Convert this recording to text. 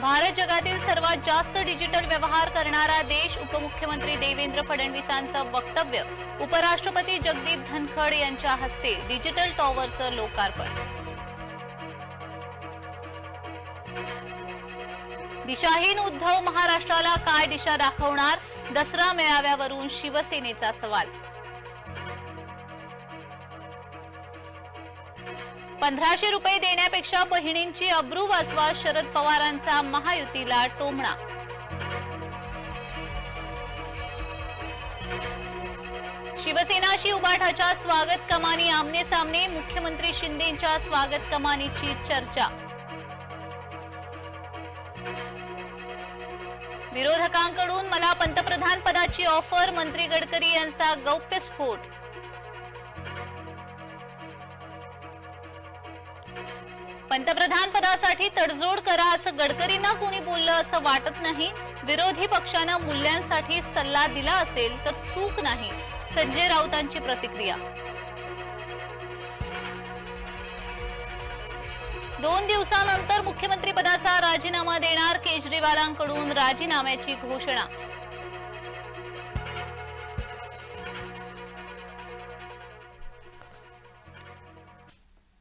भारत जगातील सर्वात जास्त डिजिटल व्यवहार करणारा देश उपमुख्यमंत्री देवेंद्र फडणवीसांचं वक्तव्य. उपराष्ट्रपती जगदीप धनखड यांच्या हस्ते डिजिटल टॉवरचं लोकार्पण. दिशाहीन उद्धव महाराष्ट्राला काय दिशा दाखवणार? दसरा मेळाव्यावरून शिवसेनेचा सवाल. पंधराशे रुपये देण्यापेक्षा बहिणींची अब्रू वाचवा शरद पवारांचा महायुतीला टोमणा. शिवसेनाशी उबाठाच्या स्वागत कमानी आमने सामने मुख्यमंत्री शिंदेच्या स्वागत कमानीची चर्चा. विरोधकांकडून मला पंतप्रधान पदाची ऑफर मंत्री गडकरी यांचा गौप्यस्फोट पंतप्रधान पदासाठी तडजोड करा असं गडकरींना कोणी बोललं असं वाटत नाही. विरोधी पक्षानं मूल्यांसाठी सल्ला दिला असेल तर चूक नाही. संजय राऊतांची प्रतिक्रिया. दोन दिवसानंतर मुख्यमंत्री पदाचा राजीनामा देणार केजरीवालांकडून राजीनाम्याची घोषणा.